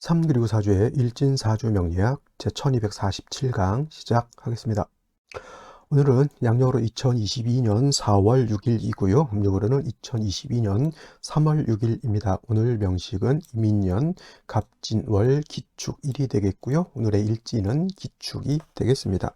3 그리고 4주의 일진사주 명리학 제1247강 시작하겠습니다. 오늘은 양력으로 2022년 4월 6일이고요. 음력으로는 2022년 3월 6일입니다. 오늘 명식은 이민년 갑진월 기축일이 되겠고요. 오늘의 일진은 기축이 되겠습니다.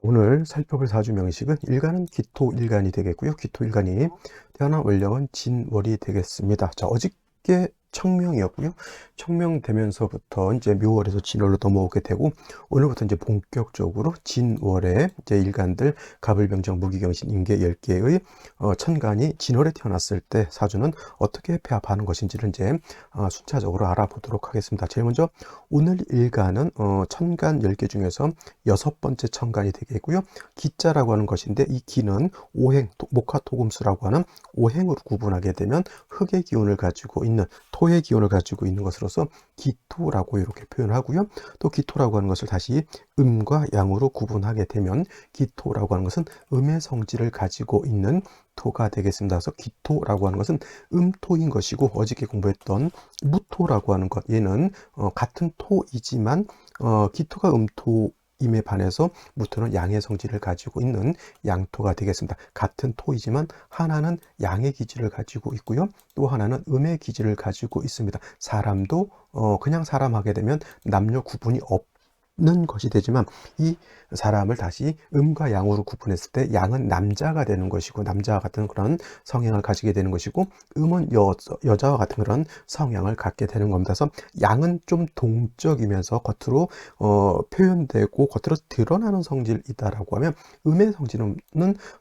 오늘 살펴볼 사주 명식은 일간은 기토 일간이 되겠고요. 기토 일간이 태어난 원령은 진월이 되겠습니다. 자, 어저께 청명이었고요. 청명되면서부터 이제 묘월에서 진월로 넘어오게 되고 오늘부터 이제 본격적으로 진월에 이제 일간들 갑을병정 무기경신 임계 10개의 어, 천간이 진월에 태어났을 때 사주는 어떻게 폐합하는 것인지를 이제 어, 순차적으로 알아보도록 하겠습니다. 제일 먼저 오늘 일간은 어, 천간 10개 중에서 여섯 번째 천간이 되겠고요. 기자라고 하는 것인데 이 기는 오행, 목화토금수라고 하는 오행으로 구분하게 되면 흙의 기운을 가지고 있는 토의 기운을 가지고 있는 것으로서 기토라고 이렇게 표현하고요. 또 기토라고 하는 것을 다시 음과 양으로 구분하게 되면 기토라고 하는 것은 음의 성질을 가지고 있는 토가 되겠습니다. 그래서 기토라고 하는 것은 음토인 것이고 어저께 공부했던 무토라고 하는 것 얘는 어, 같은 토이지만 어, 기토가 음토 임에 반해서 무토는 양의 성질을 가지고 있는 양토가 되겠습니다. 같은 토이지만 하나는 양의 기질을 가지고 있고요. 또 하나는 음의 기질을 가지고 있습니다. 사람도 어 그냥 사람 하게 되면 남녀 구분이 없 는 것이 되지만 이 사람을 다시 음과 양으로 구분했을 때 양은 남자가 되는 것이고 남자와 같은 그런 성향을 가지게 되는 것이고 음은 여, 여자와 같은 그런 성향을 갖게 되는 겁니다. 그래서 양은 좀 동적이면서 겉으로 어, 표현되고 겉으로 드러나는 성질이다라고 하면 음의 성질은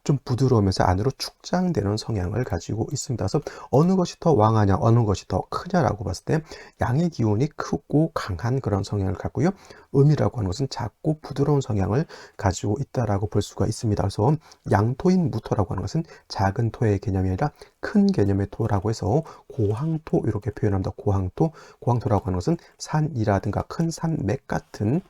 좀 부드러우면서 안으로 축장되는 성향을 가지고 있습니다. 그래서 어느 것이 더 왕하냐 어느 것이 더 크냐라고 봤을 때 양의 기운이 크고 강한 그런 성향을 갖고요. 음이라고 하는 것은 작고 부드러운 성향을 가지고 있다라고 볼 수가 있습니다. 그래서 양토인 무토라고 하는 것은 작은 토의 개념이 아니라 큰 개념의 토라고 해서 고항토 이렇게 표현합니다. 고항토, 고항토라고 하는 것은 산이라든가 큰 산맥 같은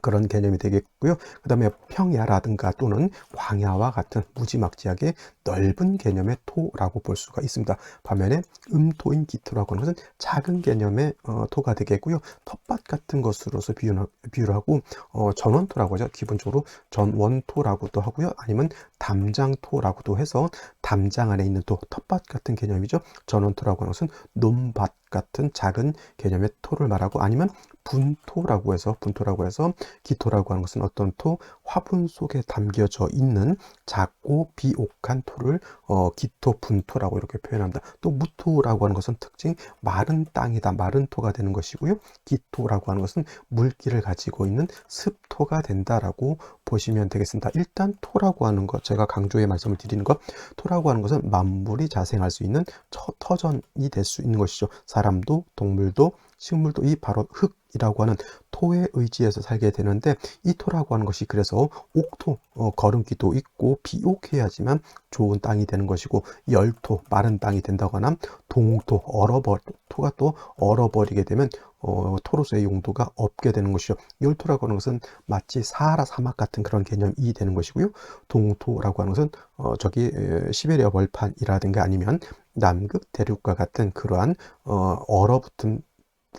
그런 개념이 되겠고요. 그 다음에 평야라든가 또는 광야와 같은 무지막지하게 넓은 개념의 토라고 볼 수가 있습니다. 반면에 음토인 기토라고 하는 것은 작은 개념의 어, 토가 되겠고요. 텃밭 같은 것으로서 비유를, 하고 어, 전원토라고 하죠. 기본적으로 전원토라고도 하고요. 아니면 담장토라고도 해서 담장 안에 있는 토, 텃밭 같은 개념이죠. 전원토라고 하는 것은 논밭 같은 작은 개념의 토를 말하고 아니면 분토라고 해서 분토라고 해서 기토라고 하는 것은 어떤 토 화분 속에 담겨져 있는 작고 비옥한 토를 어, 기토 분토라고 이렇게 표현합니다. 또 무토라고 하는 것은 특징 마른 땅이다 마른 토가 되는 것이고요. 기토라고 하는 것은 물기를 가지고 있는 습토가 된다라고 보시면 되겠습니다. 일단 토라고 하는 것 제가 강조해 말씀을 드리는 것 토라고 하는 것은 만물이 자생할 수 있는 터전이 될 수 있는 것이죠. 사람도 동물도 식물도 이 바로 흙 이라고 하는 토의 의지에서 살게 되는데 이 토라고 하는 것이 그래서 옥토 어, 거름기도 있고 비옥해야지만 좋은 땅이 되는 것이고 열토 마른 땅이 된다거나 동토 얼어버 토가 또 얼어버리게 되면 어, 토로서의 용도가 없게 되는 것이죠. 열토라고 하는 것은 마치 사하라 사막 같은 그런 개념이 되는 것이고요. 동토라고 하는 것은 어, 저기 시베리아 벌판이라든가 아니면 남극 대륙과 같은 그러한 어, 얼어붙은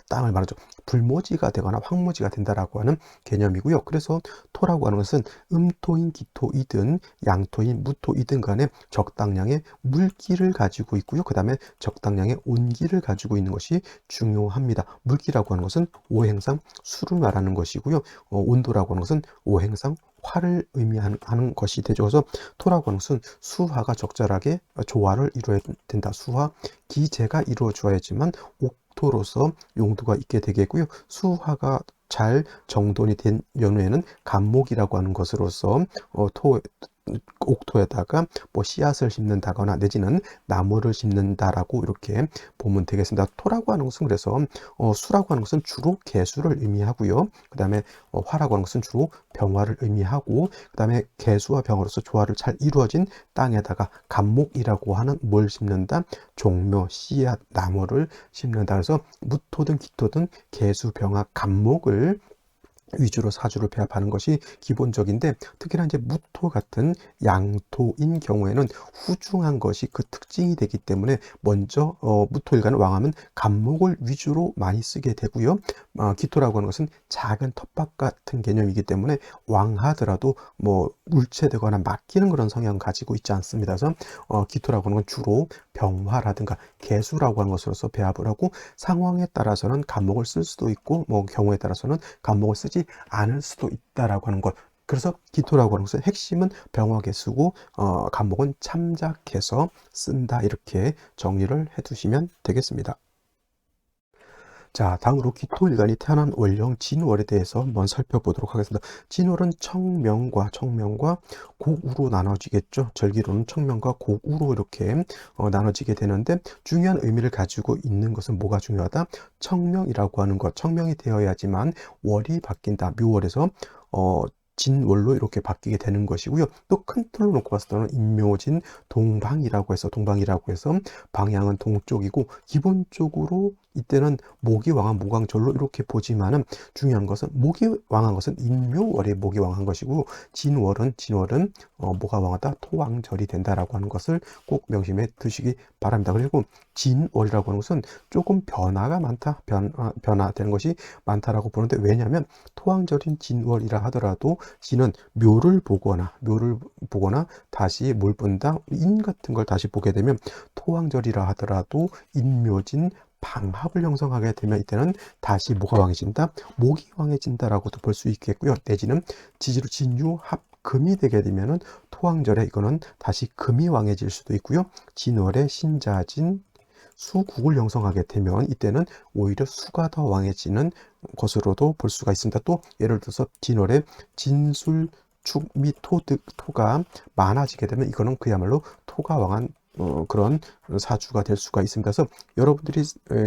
땅을 말하죠. 불모지가 되거나 황모지가 된다라고 하는 개념이고요. 그래서 토라고 하는 것은 음토인 기토이든 양토인 무토이든 간에 적당량의 물기를 가지고 있고요. 그 다음에 적당량의 온기를 가지고 있는 것이 중요합니다. 물기라고 하는 것은 오행상 수를 말하는 것이고요. 어, 온도라고 하는 것은 오행상 화를 의미하는 것이 되죠. 그래서 토라고 하는 것은 수화가 적절하게 조화를 이루어야 된다. 수화, 기재가 이루어져야지만 옥 토로서 용도가 있게 되겠고요. 수화가 잘 정돈이 된 연후에는 감목이라고 하는 것으로서 어, 토, 옥토에다가 뭐 씨앗을 심는다거나 내지는 나무를 심는다라고 이렇게 보면 되겠습니다. 토라고 하는 것은 그래서 어, 수라고 하는 것은 주로 개수를 의미하고요. 그 다음에 어, 화라고 하는 것은 주로 병화를 의미하고 그 다음에 개수와 병으로서 조화를 잘 이루어진 땅에다가 감목이라고 하는 뭘 심는다? 종묘, 씨앗, 나무를 심는다. 그래서 무토든 기토든 개수, 병화, 감목을 위주로 사주를 배합하는 것이 기본적인데 특히나 이제 무토 같은 양토인 경우에는 후중한 것이 그 특징이 되기 때문에 먼저 어, 무토일간은 왕하면 간목을 위주로 많이 쓰게 되고요. 어, 기토라고 하는 것은 작은 텃밭 같은 개념이기 때문에 왕하더라도 뭐 물체되거나 맡기는 그런 성향 가지고 있지 않습니다. 그래서 어, 기토라고 하는 건 주로 병화라든가 개수라고 하는 것으로서 배합을 하고 상황에 따라서는 간목을 쓸 수도 있고 뭐 경우에 따라서는 간목을 쓰지 않을 수도 있다라고 하는 것. 그래서 기토라고 하는 것은 핵심은 병화개수고 어, 간목은 참작해서 쓴다 이렇게 정리를 해두시면 되겠습니다. 자, 다음으로 기토일간이 태어난 월령 진월에 대해서 한번 살펴보도록 하겠습니다. 진월은 청명과 청명과 곡우로 나눠지겠죠. 절기로는 청명과 곡우로 이렇게 어, 나눠지게 되는데 중요한 의미를 가지고 있는 것은 뭐가 중요하다? 청명이라고 하는 것, 청명이 되어야지만 월이 바뀐다. 묘월에서 어, 진월로 이렇게 바뀌게 되는 것이고요. 또 큰 틀로 놓고 봤을 때는 인묘진 동방이라고 해서 동방이라고 해서 방향은 동쪽이고 기본적으로 이때는 목이 왕한 모광절로 이렇게 보지만은 중요한 것은 목이 왕한 것은 인묘월에 목이 왕한 것이고 진월은 진월은 어, 뭐가 왕하다 토왕절이 된다라고 하는 것을 꼭 명심해 두시기 바랍니다. 그리고 진월이라고 하는 것은 조금 변화가 많다 변, 아, 변화되는 것이 많다라고 보는데 왜냐하면 토왕절인 진월이라 하더라도 진은 묘를 보거나 묘를 보거나 다시 뭘 본다 인 같은 걸 다시 보게 되면 토왕절이라 하더라도 인묘진 방합을 형성하게 되면 이때는 다시 뭐가 왕해진다? 목이 왕해진다라고도 볼 수 있겠고요. 내지는 지지로 진유 합 금이 되게 되면은 토왕절에 이거는 다시 금이 왕해질 수도 있고요. 진월에 신자진 수국을 형성하게 되면 이때는 오히려 수가 더 왕해지는 것으로도 볼 수가 있습니다. 또 예를 들어서 진월에 진술 축및 토, 토가 많아지게 되면 이거는 그야말로 토가 왕한 어, 그런 사주가 될 수가 있습니다. 그래서 여러분들이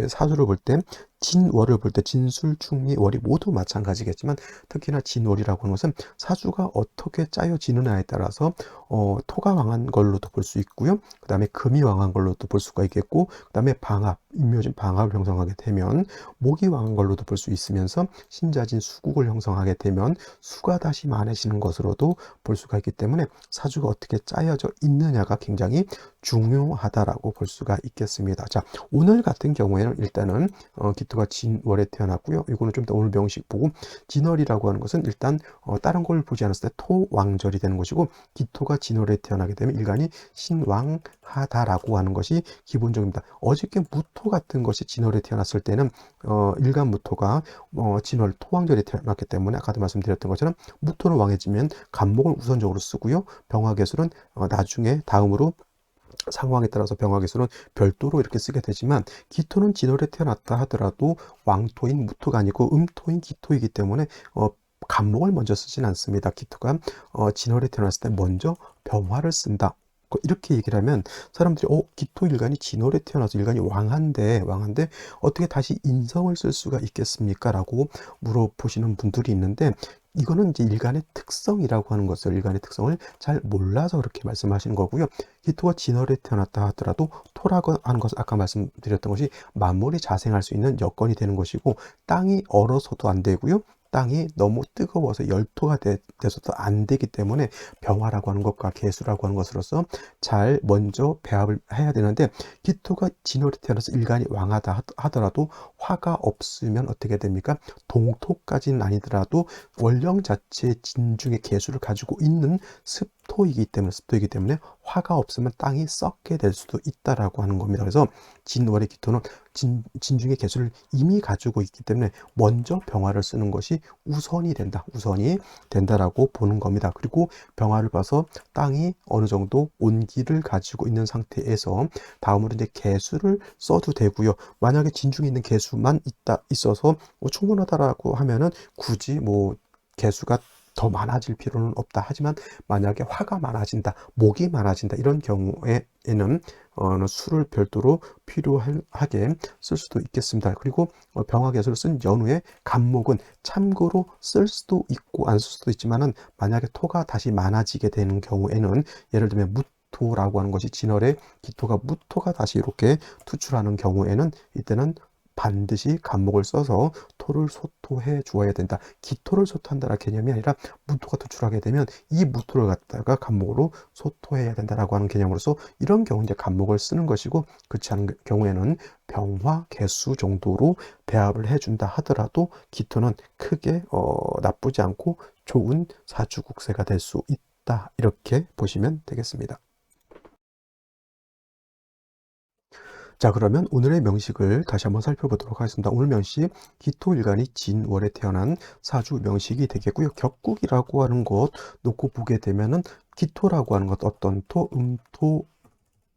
사주를 볼 때 진월을 볼 때 진술, 충리, 월이 모두 마찬가지겠지만 특히나 진월이라고 하는 것은 사주가 어떻게 짜여지느냐에 따라서 어, 토가 왕한 걸로도 볼 수 있고요. 그 다음에 금이 왕한 걸로도 볼 수가 있겠고 그 다음에 방합, 인묘진 방합을 형성하게 되면 목이 왕한 걸로도 볼 수 있으면서 신자진 수국을 형성하게 되면 수가 다시 많아지는 것으로도 볼 수가 있기 때문에 사주가 어떻게 짜여져 있느냐가 굉장히 중요하다라고 볼 수가 있겠습니다. 자, 오늘 같은 경우에는 일단은 어, 기토가 진월에 태어났고요. 이거는 좀 더 오늘 명식 보고 진월이라고 하는 것은 일단 어, 다른 걸 보지 않았을 때 토왕절이 되는 것이고 기토가 진월에 태어나게 되면 일간이 신왕하다라고 하는 것이 기본적입니다. 어저께 무토 같은 것이 진월에 태어났을 때는 어, 일간 무토가 어, 진월 토왕절에 태어났기 때문에 아까도 말씀드렸던 것처럼 무토는 왕해지면 간목을 우선적으로 쓰고요. 병화개술은 어, 나중에 다음으로 상황에 따라서 병화기수는 별도로 이렇게 쓰게 되지만 기토는 진월에 태어났다 하더라도 왕토인 무토가 아니고 음토인 기토이기 때문에 어, 간목을 먼저 쓰진 않습니다. 기토가 어, 진월에 태어났을 때 먼저 병화를 쓴다. 이렇게 얘기를 하면 사람들이 어 기토 일간이 진월에 태어나서 일간이 왕한데 왕한데 어떻게 다시 인성을 쓸 수가 있겠습니까? 라고 물어보시는 분들이 있는데 이거는 이제 일간의 특성이라고 하는 것을 일간의 특성을 잘 몰라서 그렇게 말씀하시는 거고요. 기토가 진월에 태어났다 하더라도 토라고 하는 것을 아까 말씀드렸던 것이 만물이 자생할 수 있는 여건이 되는 것이고 땅이 얼어서도 안 되고요. 땅이 너무 뜨거워서 열토가 되, 돼서도 안 되기 때문에 병화라고 하는 것과 개수라고 하는 것으로서 잘 먼저 배합을 해야 되는데 기토가 진월에 태어나서 일간이 왕하다 하더라도 화가 없으면 어떻게 됩니까? 동토까지는 아니더라도 원령 자체의 진중의 개수를 가지고 있는 습 토이기 때문에 습토이기 때문에 화가 없으면 땅이 썩게 될 수도 있다라고 하는 겁니다. 그래서 진월의 기토는 진, 진중의 개수를 이미 가지고 있기 때문에 먼저 병화를 쓰는 것이 우선이 된다. 우선이 된다라고 보는 겁니다. 그리고 병화를 봐서 땅이 어느 정도 온기를 가지고 있는 상태에서 다음으로 이제 개수를 써도 되고요. 만약에 진중에 있는 개수만 있다 있어서 뭐 충분하다라고 하면은 굳이 뭐 개수가 더 많아질 필요는 없다. 하지만 만약에 화가 많아진다, 목이 많아진다 이런 경우에는 어, 술을 별도로 필요하게 쓸 수도 있겠습니다. 그리고 어, 병화개수를 쓴 연후에 간목은 참고로 쓸 수도 있고 안 쓸 수도 있지만은 만약에 토가 다시 많아지게 되는 경우에는 예를 들면 무 토라고 하는 것이 진월에 기토가 무토가 다시 이렇게 투출하는 경우에는 이때는 반드시 간목을 써서 토를 소토해 주어야 된다. 기토를 소토한다라 개념이 아니라 무토가 투출하게 되면 이 무토를 갖다가 간목으로 소토해야 된다라고 하는 개념으로서 이런 경우 이제 간목을 쓰는 것이고 그렇지 않은 경우에는 병화 개수 정도로 배합을 해준다 하더라도 기토는 크게 어, 나쁘지 않고 좋은 사주국세가 될 수 있다 이렇게 보시면 되겠습니다. 자 그러면 오늘의 명식을 다시 한번 살펴보도록 하겠습니다. 오늘 명식 기토일간이 진월에 태어난 사주 명식이 되겠고요. 격국이라고 하는 것 놓고 보게 되면은 기토라고 하는 것 어떤 토, 음 토,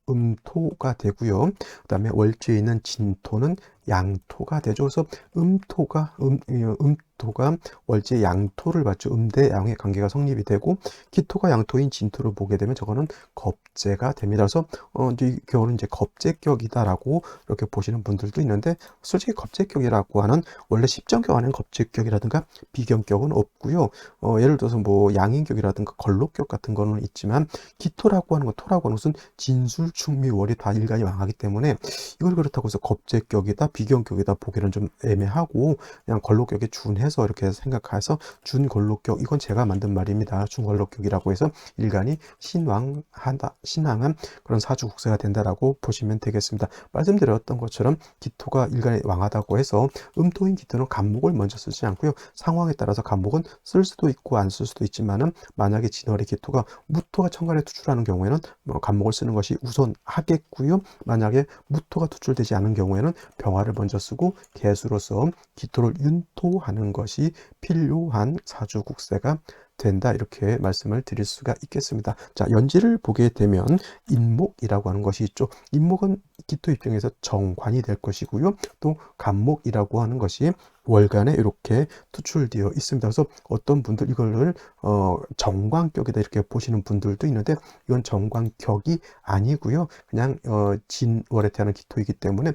음토가 되고요. 그 다음에 월지에 있는 진토는 양토가 되죠. 그래서 음토가 음, 음토가 월지의 양토를 받죠. 음대 양의 관계가 성립이 되고 기토가 양토인 진토를 보게 되면 저거는 겁재가 됩니다. 그래서 어, 이제 겨울은 이제 겁재격이다라고 이렇게 보시는 분들도 있는데 솔직히 겁재격이라고 하는 원래 십정격 안에는 겁재격이라든가 비경격은 없고요. 어, 예를 들어서 뭐 양인격이라든가 걸록격 같은 거는 있지만 기토라고 하는 거 토라고 하는 것은 진술 충미월이 다 일간이 망하기 때문에 이걸 그렇다고 해서 겁재격이다 비경격이다 보기는 좀 애매하고 그냥 걸록격에 준해서 이렇게 생각해서 준걸록격 이건 제가 만든 말입니다. 준걸록격이라고 해서 일간이 신왕한다 신앙한 그런 사주 국세가 된다라고 보시면 되겠습니다. 말씀드렸던 것처럼 기토가 일간이 왕하다고 해서 음토인 기토는 간목을 먼저 쓰지 않고요. 상황에 따라서 간목은 쓸 수도 있고 안 쓸 수도 있지만은 만약에 진월의 기토가 무토가 천간에 투출하는 경우에는 뭐 간목을 쓰는 것이 우선하겠고요. 만약에 무토가 투출되지 않은 경우에는 병화를 먼저 쓰고 개수로서 기토를 윤토하는 것이 필요한 사주국세가 된다 이렇게 말씀을 드릴 수가 있겠습니다. 자 연지를 보게 되면 인목이라고 하는 것이 있죠. 인목은 기토 입장에서 정관이 될 것이고요. 또 간목이라고 하는 것이 월간에 이렇게 투출되어 있습니다. 그래서 어떤 분들 이거를 어, 정관격이다 이렇게 보시는 분들도 있는데 이건 정관격이 아니고요. 그냥 어, 진월에 태어난 기토이기 때문에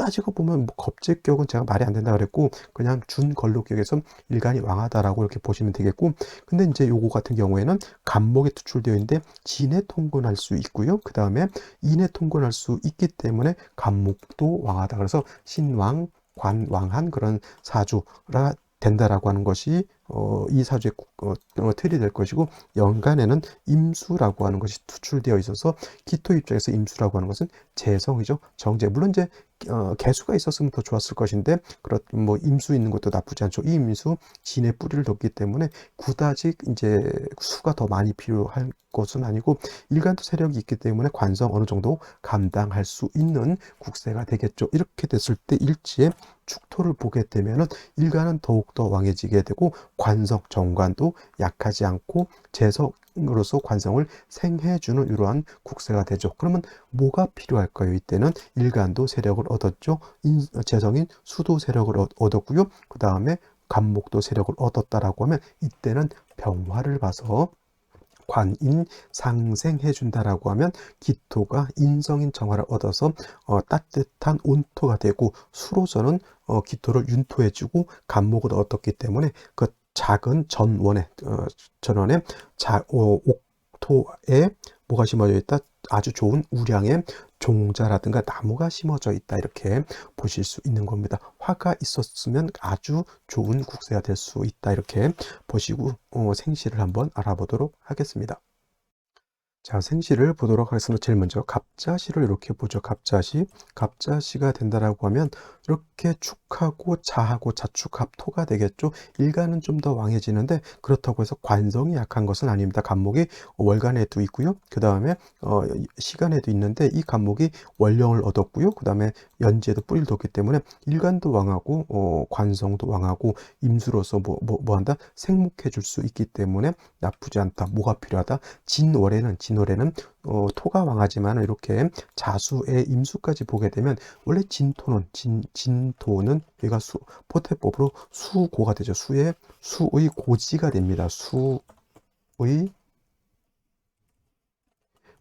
따지고 보면 뭐 겁제격은 제가 말이 안 된다 그랬고 그냥 준걸로격에서 일간이 왕하다라고 이렇게 보시면 되겠고 근데 이제 요거 같은 경우에는 간목에 투출되어 있는데 진에 통근할 수 있고요. 그 다음에 인에 통근할 수 있기 때문에 간목도 왕하다. 그래서 신왕 관왕한 그런 사주라 된다라고 하는 것이 어, 이 사주의 어, 어, 틀이 될 것이고 연간에는 임수라고 하는 것이 투출되어 있어서 기토 입장에서 임수라고 하는 것은 재성이죠. 정제. 물론 이제 어, 개수가 있었으면 더 좋았을 것인데 그렇 뭐 임수 있는 것도 나쁘지 않죠. 이 임수 진의 뿌리를 뒀기 때문에 구다직 이제 수가 더 많이 필요할 것은 아니고 일간도 세력이 있기 때문에 관성 어느 정도 감당할 수 있는 국세가 되겠죠. 이렇게 됐을 때 일지에 축토를 보게 되면은 일간은 더욱더 왕해지게 되고 관성 정관도 약하지 않고 재성 으로서 관성을 생해주는 이러한 국세가 되죠. 그러면 뭐가 필요할까요? 이때는 일간도 세력을 얻었죠. 인, 재성인 수도 세력을 얻었고요. 그 다음에 간목도 세력을 얻었다라고 하면 이때는 병화를 봐서 관인 상생해 준다라고 하면 기토가 인성인 정화를 얻어서 어, 따뜻한 온토가 되고 수로서는 어, 기토를 윤토해 주고 간목을 얻었기 때문에 그 작은 전원에 어, 전원에 자, 어, 옥토에 뭐가 심어져 있다? 아주 좋은 우량의 종자라든가 나무가 심어져 있다 이렇게 보실 수 있는 겁니다. 화가 있었으면 아주 좋은 국세가 될 수 있다 이렇게 보시고 어, 생시를 한번 알아보도록 하겠습니다. 자, 생시를 보도록 하겠습니다. 제일 먼저 갑자시를 이렇게 보죠. 갑자시. 갑자시가 된다라고 하면 이렇게 축하고 자하고 자축합 토가 되겠죠. 일간은 좀 더 왕해지는데 그렇다고 해서 관성이 약한 것은 아닙니다. 간목이 월간에도 있고요. 그 다음에 어, 시간에도 있는데 이 간목이 월령을 얻었고요. 그 다음에 연지에도 뿌리를 뒀기 때문에 일간도 왕하고 어, 관성도 왕하고 임수로서 뭐, 뭐, 뭐 한다? 생목해 줄 수 있기 때문에 나쁘지 않다. 뭐가 필요하다? 진월에는 진월에는 어, 토가 왕하지만 이렇게 자수의 임수까지 보게 되면 원래 진토는 진, 진토는 얘가 수, 포태법으로 수고가 되죠. 수의 수의 고지가 됩니다. 수의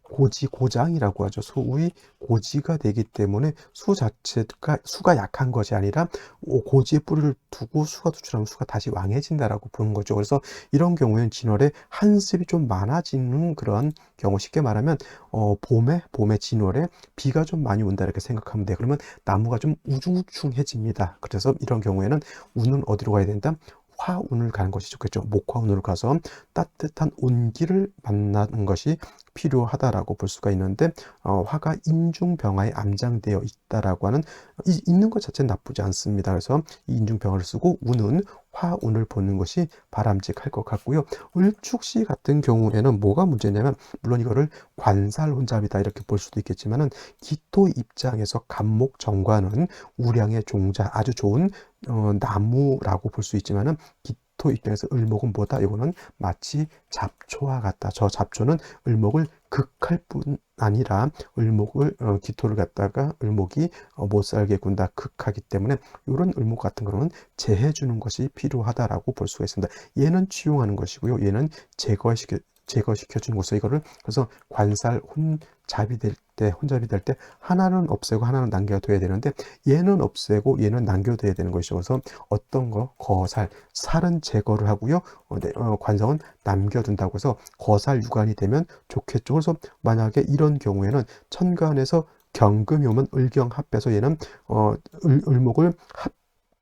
고지 고장이라고 하죠. 소위 고지가 되기 때문에 수 자체가 수가 약한 것이 아니라 오- 고지에 뿌리를 두고 수가 투출하면 수가 다시 왕해진다라고 보는 거죠. 그래서 이런 경우에는 진월에 한습이 좀 많아지는 그런 경우 쉽게 말하면 어, 봄에 봄에 진월에 비가 좀 많이 온다 이렇게 생각하면 돼요. 그러면 나무가 좀 우중충해집니다. 그래서 이런 경우에는 운은 어디로 가야 된다? 화운을 가는 것이 좋겠죠. 목화운으로 가서 따뜻한 온기를 만나는 것이 필요하다라고 볼 수가 있는데 어, 화가 인중병화에 암장되어 있다라고 하는 이, 있는 것 자체는 나쁘지 않습니다. 그래서 이 인중병화를 쓰고 운은 화운을 보는 것이 바람직할 것 같고요. 을축시 같은 경우에는 뭐가 문제냐면 물론 이거를 관살 혼잡이다 이렇게 볼 수도 있겠지만은 기토 입장에서 간목 정관은 우량의 종자 아주 좋은 어, 나무라고 볼 수 있지만은 기토 입장에서 을목은 뭐다? 이거는 마치 잡초와 같다. 저 잡초는 을목을 극할 뿐 아니라 을목을 어, 기토를 갖다가 을목이 어, 못 살게 군다 극하기 때문에 이런 을목 같은 거는 제해 주는 것이 필요하다라고 볼 수가 있습니다. 얘는 치용하는 것이고요. 얘는 제거시켜 제거시켜 주는 것으로 이거를 그래서 관살 혼 잡이 될 때 혼잡이 될 때 하나는 없애고 하나는 남겨둬야 되는데 얘는 없애고 얘는 남겨둬야 되는 것이죠. 그래서 어떤 거 거살 살은 제거를 하고요. 어, 네, 어, 관성은 남겨둔다고 해서 거살 유관이 되면 좋겠죠. 그래서 만약에 이런 경우에는 천간에서 경금이 오면 을경 합해서 얘는 어, 을, 을목을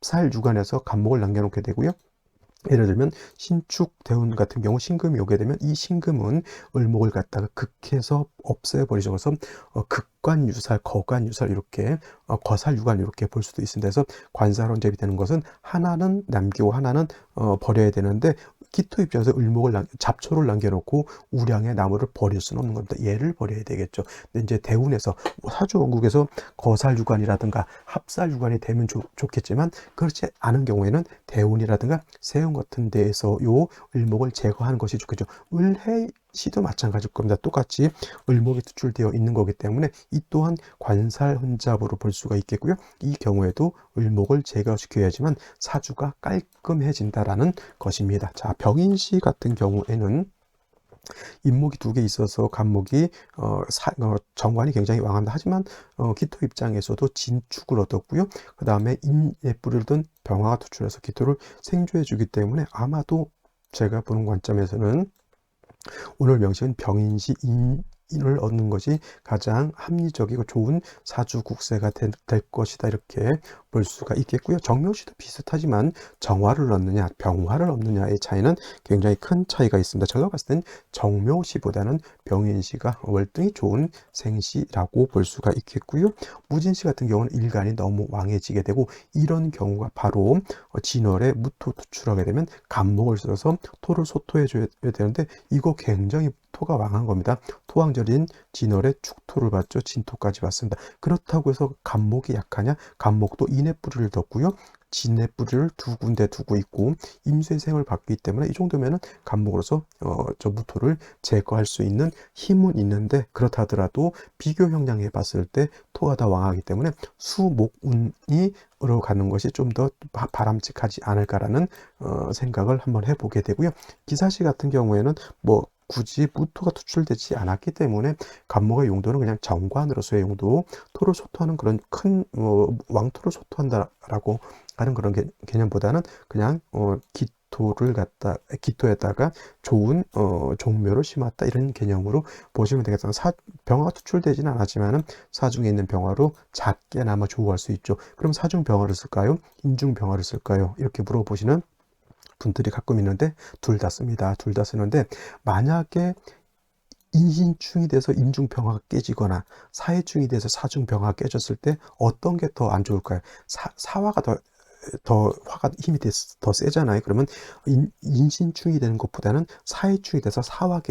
합살 유관에서 간목을 남겨놓게 되고요. 예를 들면 신축 대운 같은 경우 신금이 오게 되면 이 신금은 을목을 갖다가 극해서 없애버리죠. 그래서 어, 극관 유살, 거관 유살 이렇게 어, 거살 유관 이렇게 볼 수도 있습니다. 그래서 관살혼잡이 되는 것은 하나는 남기고 하나는 어, 버려야 되는데 기토 입장에서 을목을 남, 잡초를 남겨놓고 우량의 나무를 버릴 수는 없는 겁니다. 얘를 버려야 되겠죠. 근데 이제 대운에서 사주 원국에서 거살유관이라든가 합살유관이 되면 좋, 좋겠지만 그렇지 않은 경우에는 대운이라든가 세운 같은 데에서 요 을목을 제거하는 것이 좋겠죠. 을해 시도 마찬가지일 겁니다. 똑같이 을목이 투출되어 있는 거기 때문에 이 또한 관살 혼잡으로 볼 수가 있겠고요. 이 경우에도 을목을 제거시켜야지만 사주가 깔끔해진다라는 것입니다. 자, 병인시 같은 경우에는 인목이 두 개 있어서 간목이 어, 사, 어, 정관이 굉장히 왕합니다. 하지만 어, 기토 입장에서도 진축을 얻었고요. 그 다음에 인에 뿌리를 둔 병화가 투출해서 기토를 생조해 주기 때문에 아마도 제가 보는 관점에서는 오늘 명식은 병인시 인, 인을 얻는 것이 가장 합리적이고 좋은 사주 국세가 될, 될 것이다. 이렇게 볼 수가 있겠고요. 정묘시도 비슷하지만 정화를 얻느냐 병화를 얻느냐의 차이는 굉장히 큰 차이가 있습니다. 제가 봤을 땐 정묘시보다는 병인시가 월등히 좋은 생시라고 볼 수가 있겠고요. 무진시 같은 경우는 일간이 너무 왕해지게 되고 이런 경우가 바로 진월에 무토 투출하게 되면 간목을 써서 토를 소토해 줘야 되는데 이거 굉장히 토가 왕한 겁니다. 토왕절인 진월에 축토를 받죠. 진토까지 받습니다. 그렇다고 해서 간목이 약하냐? 간목도 인의 뿌리를 뒀고요. 진의 뿌리를 두 군데 두고 있고 임수의 생을 받기 때문에 이 정도면은 간목으로서 어, 저 무토를 제거할 수 있는 힘은 있는데 그렇다 하더라도 비교 형량해 봤을 때 토가 다 왕하기 때문에 수목운이 으로 가는 것이 좀 더 바람직하지 않을까라는 어, 생각을 한번 해보게 되고요. 기사시 같은 경우에는 뭐 굳이 무토가 투출되지 않았기 때문에 간목의 용도는 그냥 정관으로서의 용도, 토를 소토하는 그런 큰 어, 왕토를 소토한다라고 하는 그런 개, 개념보다는 그냥 어, 기토를 갖다 기토에다가 좋은 어, 종묘를 심었다 이런 개념으로 보시면 되겠다. 사, 병화가 투출되지는 않았지만은 사중에 있는 병화로 작게나마 조우할 수 있죠. 그럼 사중 병화를 쓸까요? 인중 병화를 쓸까요? 이렇게 물어보시는 분들이 가끔 있는데 둘 다 씁니다. 둘 다 쓰는데 만약에 인신충이 돼서 인중병화가 깨지거나 사해충이 돼서 사중병화가 깨졌을 때 어떤 게 더 안 좋을까요? 사, 사화가 더, 더 화가 힘이 돼, 더 세잖아요. 그러면 인, 인신충이 되는 것보다는 사해충이 돼서 사화가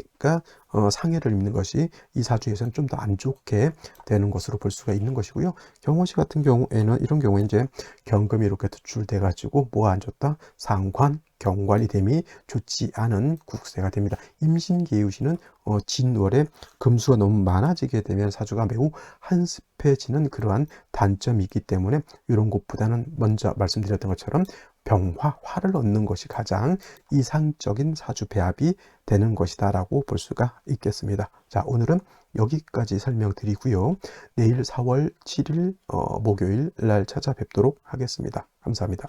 어, 상해를 입는 것이 이 사주에서는 좀 더 안 좋게 되는 것으로 볼 수가 있는 것이고요. 경호시 같은 경우에는 이런 경우에 이제 경금이 이렇게 투출돼 가지고 뭐가 안 좋다? 상관, 경관이 됨이 좋지 않은 국세가 됩니다. 임신계유시는 어, 진월에 금수가 너무 많아지게 되면 사주가 매우 한습해지는 그러한 단점이 있기 때문에 이런 것보다는 먼저 말씀드렸던 것처럼 병화, 화를 얻는 것이 가장 이상적인 사주 배합이 되는 것이다라고 볼 수가 있겠습니다. 자, 오늘은 여기까지 설명드리고요. 내일 4월 7일 어, 목요일 날 찾아뵙도록 하겠습니다. 감사합니다.